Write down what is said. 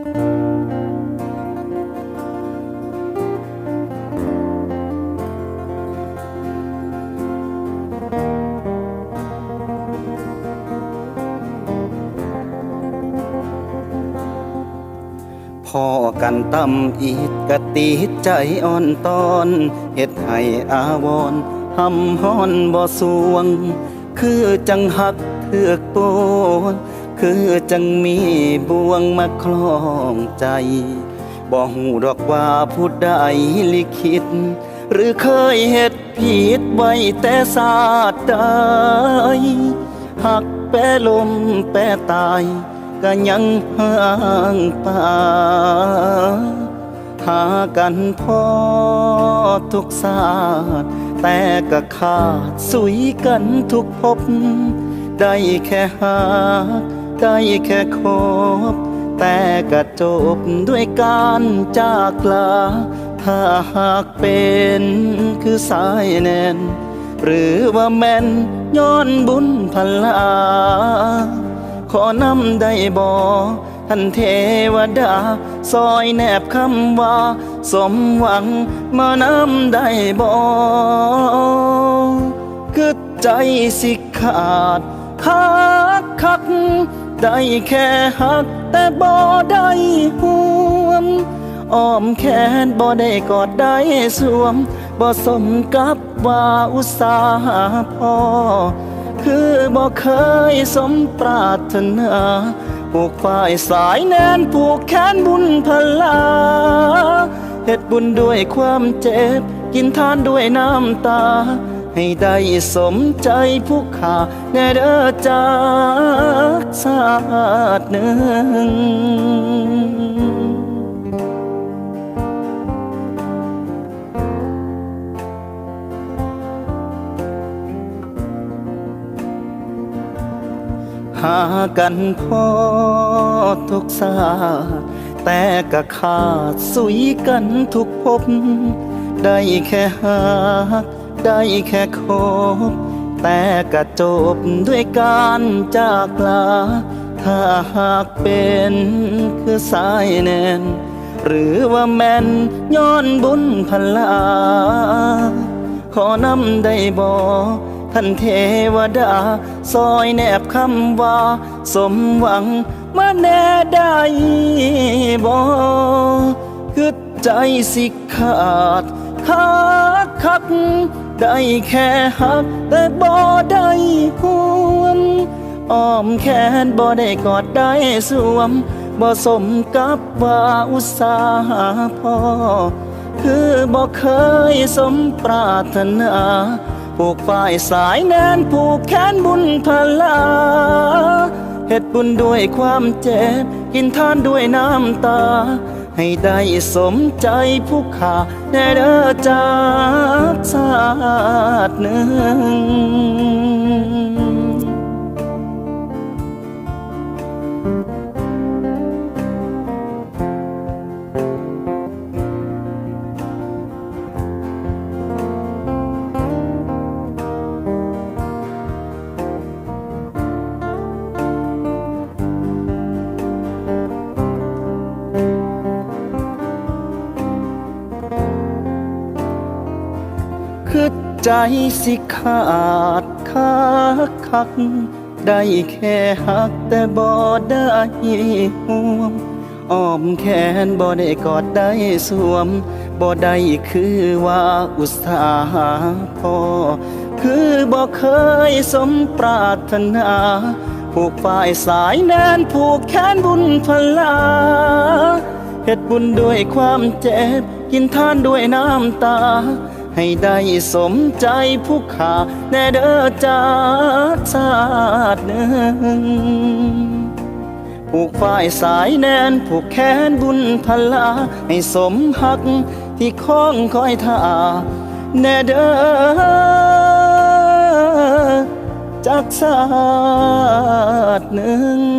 พอกันตำอีดกะตีดใจอ่อนตอนเฮ็ดให้อาวรหำฮ้อนบ่สวง คือจังหักเถือกโปน คือจังมีบ่วงมาคล้องใจ บ่หูดอกว่าผู้ใดลิขิต หรือเคยเฮ็ดผิดไว้แต่ศาสตร์ใดหักแปรลมแปรตายก็ยังห่างป่าหากันพอทุกศาสตร์แต่ก็ขาดสุยกันทุกภพได้แค่หา ได้แค่คบ แต่ก็จบด้วยการจากลา ถ้าหากเป็นคือสายแน่น หรือว่าแม่นย้อนบุญพลา ขอนำได้บ่ท่านเทวดา ซอยแนบคำว่า สมหวังมานำได้บ่คือใจสิขาดคักคัก ได้แค่หักแต่บ่ได้ห่วมอ้อมแขนบ่ได้กอดได้สวมบ่สมกับว่าอุตสาหะพอ คือบ่เคยสมปรารถนาผูกฝ่ายสายแนนผูกแขนบุญพลาเฮ็ดบุญด้วยความเจ็บ กินทานด้วยน้ำตา ให้ได้สมใจผู้ขาแน่เด้อจากศาสตร์หนึ่งหากันพอทุกสาสตร์แต่ก็ขาดสุยกันทุกภพได้แค่หาก ได้แค่คบ แต่ก็จบด้วยการจากลา ถ้าหากเป็นคือสายแน่น หรือว่าแม่นย้อนบุญพลา ขอนำได้บ่ท่านเทวดา ซอยแนบคำว่า สมหวังมาแน่ได้บ่คือใจสิขาดคักคัก ได้แค่หักแต่บ่ได้หวมอ้อมแขนบ่ได้กอดได้สวมบ่สมกับว่าอุตสาหะพอคือบ่เคยสมปรารถนาผูกฝ่ายสายแน่นผูกแขนบุญพลาเฮ็ดบุญด้วยความเจ็บกินทานด้วยน้ำตา ให้ได้สมใจผู้ขาแน่เด้อจากชาติหนึ่ง ใจสิขาดคักคัก ได้แค่หักแต่บ่ได้ห่วมอ้อมแขนบ่ได้กอดได้สวมบ่ได้คือว่าอุตสาหะพอ คือบ่เคยสมปรารถนาผูกฝ่ายสายแน่นผูกแขนบุญพลาเฮ็ดบุญด้วยความเจ็บ กินทานด้วยน้ำตา ให้ได้สมใจผู้ขาแน่เด้อจากศาตร์หนึ่งผูกฝ่ายสายแนนผูกแขนบุญพลา ให้สมหักที่คล้องคอยท่าแน่เด้อจากศาตร์หนึ่ง